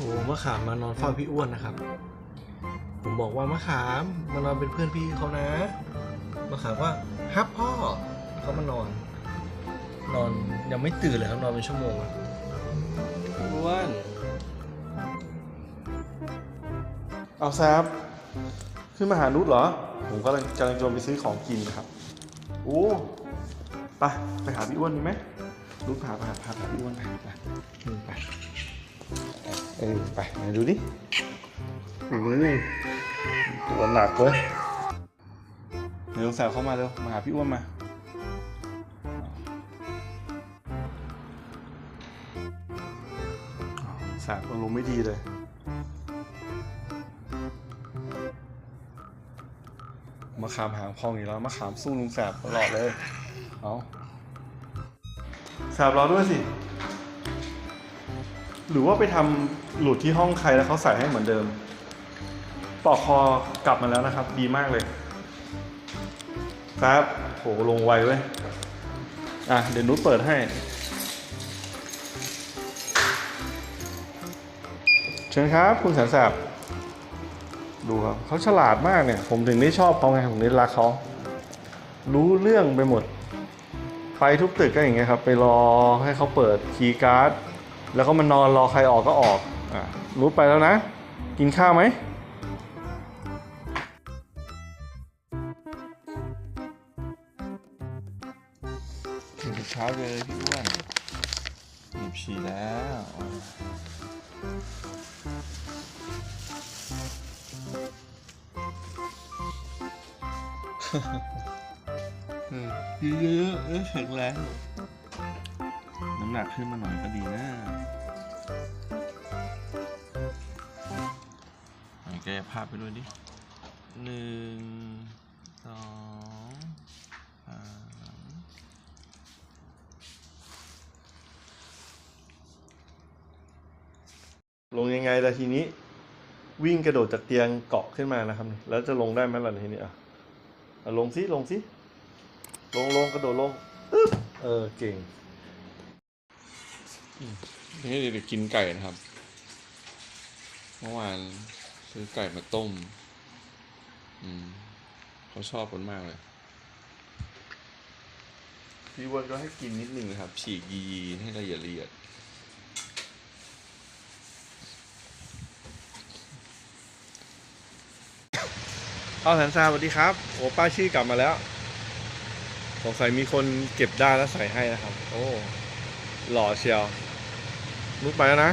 อ้มะขามมานอนเฝ้าพี่อ้วนนะครับ ผมบอกว่ามะขามมานอนเป็นเพื่อนพี่เขานะมะขามว่าฮับพ่อเขามานอน นอนยังไม่ตื่นเลยครับนอนเป็นชั่วโมงอะอ้วนเอาแซบขึ้นมาหานุชเหรอ ผมกำลังกำลังจะไปซื้อของกินครับ โอ้ไปไปหาพี่อ้วนดีไหมนุชพาพาพาพาพี่อ้วนไปไปอืมไป เออไปไหนดูดิโอ้ยตัวหนักเว้ยเร็วแซวเข้ามาเร็วมาหาพี่อ้วนมาแซบอารมณ์ไม่ดีเลยมะขามหางพองอีกแล้วมะขามสู้ลุงแสบตลอดเลย เอาแสบรอด้วยสิ หรือว่าไปทำหลุดที่ห้องใครแล้วเขาใส่ให้เหมือนเดิม ปอกคอกลับมาแล้วนะครับ ดีมากเลย ครับโหลงไวเว้ยอะเดี๋ยวนุชเปิดให้ เชิญครับ คุณแสนแสบดูครับเขาฉลาดมากเนี่ย ผมถึงได้ชอบเขาไง ผมถึงได้รักเขา รู้เรื่องไปหมดไฟทุกตึกก็อย่างเงี้ยครับ ไปรอให้เขาเปิดคีย์การ์ด แล้วก็มานอนรอใครออกก็ออกอะรู้ไปแล้วนะ กินข้าวไหมตื่นเช้าเลยพี่อ้วนหยิบฉี่แล้วเยอะๆเออแข็งแรงน้ำหนักขึ้นมาหน่อยก็ดีนะแกภาพไปด้วยดิหนึ่งสองสามลงยังไงล่ะทีนี้ วิ่งกระโดดจากเตียงเกาะขึ้นมานะครับ แล้วจะลงได้ไหมล่ะทีนี้อะอะลงสิลงสิลงลงกระโดดลงเออเก่ง นี่เดี๋ยวกินไก่นะครับ เมื่อวานซื้อไก่มาต้ม อืมเขาชอบกันมากเลย พี่อ้วนก็ให้กินนิดนึงนะครับ ฉีกยีให้ละเอียดละเอียดเอาแสนซาสวัสดีครับโอ้ป้าชื่อกลับมาแล้วสงสัยมีคนเก็บได้แล้วใส่ให้นะครับ โอ้ หล่อเชียว ลุกไปแล้วนะ